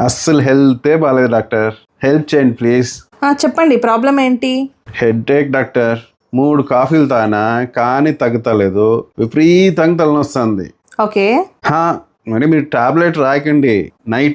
అస్సలు హెల్తే బాగాలేదు డాక్టర్. హెల్ప్ చేయండి ప్లీజ్. చెప్పండి ప్రాబ్లం ఏంటి? Headache doctor. మూడు కాఫీలు తానా కానీ తగ్గుతలేదు. విపరీతంగా తలనొస్తుంది. ఓకే. హా, మరి మీరు టాబ్లెట్ రాయకండి. నైట్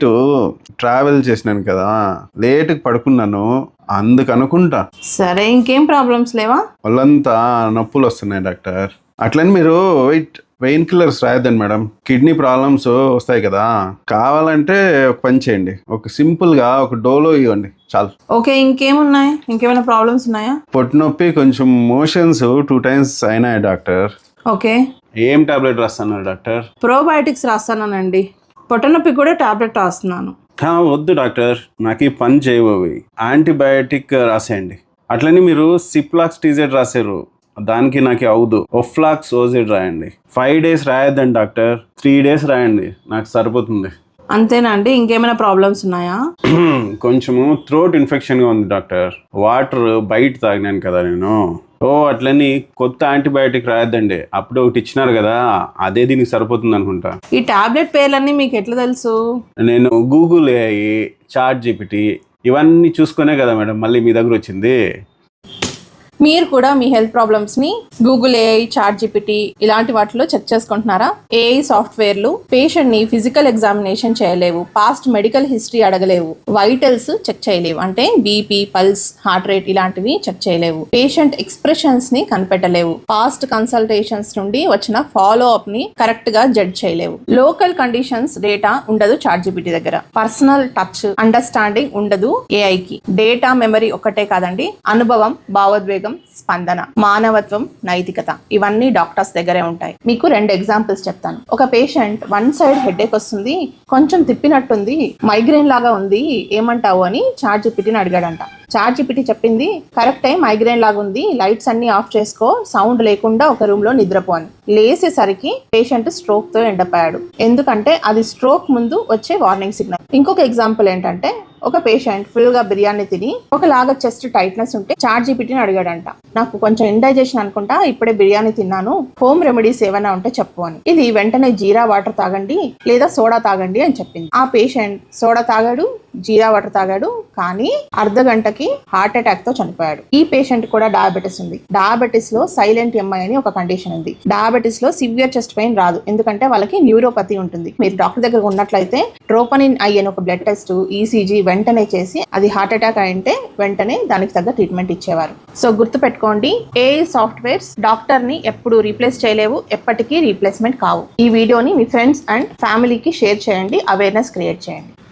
ట్రావెల్ చేసినాను కదా. లేట్కి పడుకున్నాను. అందుకు అనుకుంటా. సరే ఇంకేం ప్రాబ్లమ్స్ లేవా? ఒళ్ళంతా నొప్పులు వస్తున్నాయి డాక్టర్. అట్లని మీరు వెయిట్ పెయిన్ కిల్లర్స్ రాయొద్దండి మేడం. కిడ్నీ ప్రాబ్లమ్స్ వస్తాయి కదా. కావాలంటే ఒక పని చేయండి. ఒక సింపుల్గా ఒక డోలో ఇవ్వండి. చాలు. ఓకే ఇంకేమున్నాయి? ఇంకేమైనా ప్రాబ్లమ్స్ ఉన్నాయా? పొట్టు నొప్పి కొంచెం మోషన్స్ టూ టైమ్స్ అయినాయి డాక్టర్. ఓకే. ఏం టాబ్లెట్ రాస్తున్నారు డాక్టర్? ప్రోబయోటిక్స్ రాస్తానండి పొట్టనొప్పి కూడా టాబ్లెట్ రాస్తున్నాను. వద్దు డాక్టర్. నాకు ఈ పని చేయవు అవి యాంటీబయాటిక్ రాసేయండి. అట్లని మీరు సిప్లాక్స్ టీజెడ్ రాశారు. దానికి నాకు అవదు. ఒఫ్లాక్స్ ఓజెడ్ రాయండి. ఫైవ్ డేస్ రాయొద్దండి డాక్టర్. త్రీ డేస్ రాయండి. నాకు సరిపోతుంది. అంతేనా అండి? ఇంకేమైనా ప్రాబ్లమ్స్ ఉన్నాయా? కొంచెము థ్రోట్ ఇన్ఫెక్షన్గా ఉంది డాక్టర్. వాటర్ బయట తాగినాను కదా నేను. ఓ అట్లని కొత్త యాంటీబయాటిక్ రాయొద్దండి. అప్పుడు ఒకటి ఇచ్చినారు కదా అదే దీనికి సరిపోతుంది అనుకుంటా. ఈ టాబ్లెట్ పేర్లన్నీ మీకు ఎట్లా తెలుసు? నేను గూగుల్ ఏఐ చాట్ జీపీటీ ఇవన్నీ చూసుకునే కదా మేడం మళ్ళీ మీ దగ్గర వచ్చింది. మీరు కూడా మీ హెల్త్ ప్రాబ్లమ్స్ని గూగుల్ ఏఐ చాట్ జీపీటీ ఇలాంటి వాటిలో చెక్ చేసుకుంటున్నారా? ఏఐ సాఫ్ట్వేర్లు పేషెంట్ని ఫిజికల్ ఎగ్జామినేషన్ చేయలేవు పాస్ట్ మెడికల్ హిస్టరీ అడగలేవు వైటల్స్ చెక్ చేయలేవు అంటే బీపీ పల్స్ హార్ట్ రేట్ ఇలాంటివి చెక్ చేయలేవు పేషెంట్ ఎక్స్ప్రెషన్స్ని కనిపెట్టలేవు పాస్ట్ కన్సల్టేషన్స్ నుండి వచ్చిన ఫాలో అప్ని కరెక్ట్గా జడ్జ్ చేయలేవు. లోకల్ కండిషన్స్ డేటా ఉండదు చాట్ జిపిటీ దగ్గర. పర్సనల్ టచ్ అండర్స్టాండింగ్ ఉండదు ఏఐకి. డేటా మెమరీ ఒక్కటే కాదండి అనుభవం భావోద్వేగం స్పందన మానవత్వం నైతికత ఇవన్నీ డాక్టర్స్ దగ్గరే ఉంటాయి. మీకు రెండు ఎగ్జాంపుల్స్ చెప్తాను. ఒక పేషెంట్ వన్ సైడ్ హెడేక్ వస్తుంది కొంచెం తిప్పినట్టుంది మైగ్రేన్ లాగా ఉంది ఏమంటావు అని చార్జ్ పిటిని అడిగాడంట. చార్జ్ పిటి చెప్పింది కరెక్ట్ టైం మైగ్రేన్ లాగా ఉంది లైట్స్ అన్ని ఆఫ్ చేసుకో సౌండ్ లేకుండా ఒక రూమ్లో నిద్రపో అని. లేసేసరికి పేషెంట్ స్ట్రోక్తో ఎండపోయాడు. ఎందుకంటే అది స్ట్రోక్ ముందు వచ్చే వార్నింగ్ సిగ్నల్. ఇంకొక ఎగ్జాంపుల్ ఏంటంటే ఒక పేషెంట్ ఫుల్గా బిర్యానీ తిని ఒకలాగా చెస్ట్ టైట్నెస్ ఉంటే చాట్ జీపీటీని అడిగాడంట. నాకు కొంచెం ఇండైజెషన్ అనుకుంటా ఇప్పుడే బిర్యానీ తిన్నాను. హోమ్ రెమెడీస్ ఏమైనా ఉంటే చెప్పు అని. ఇది వెంటనే జీరా వాటర్ తాగండి లేదా సోడా తాగండి అని చెప్పింది. ఆ పేషెంట్ సోడా తాగాడు జీరా వాటర్ తాగాడు కానీ అర్ధ గంటకి హార్ట్ అటాక్తో చనిపోయాడు. ఈ పేషెంట్ కూడా డయాబెటీస్ ఉంది. డయాబెటీస్లో సైలెంట్ ఎంఐ అని ఒక కండిషన్ ఉంది. డయాబెటీస్లో సివియర్ చెస్ట్ పెయిన్ రాదు. ఎందుకంటే వాళ్ళకి న్యూరోపతి ఉంటుంది. మీరు డాక్టర్ దగ్గర ఉన్నట్లయితే ట్రోపనిన్ ఐ అని ఒక బ్లడ్ టెస్ట్ ఈసీజీ వెంటనే చేసి అది హార్ట్ అటాక్ అయింటే వెంటనే దానికి తగ్గ ట్రీట్మెంట్ ఇచ్చేవారు. సో గుర్తుపెట్టుకోండి ఏ సాఫ్ట్వేర్స్ డాక్టర్ని ఎప్పుడు రీప్లేస్ చేయలేవు ఎప్పటికీ రీప్లేస్మెంట్ కావు. ఈ వీడియోని మీ ఫ్రెండ్స్ అండ్ ఫ్యామిలీకి షేర్ చేయండి అవేర్నెస్ క్రియేట్ చేయండి.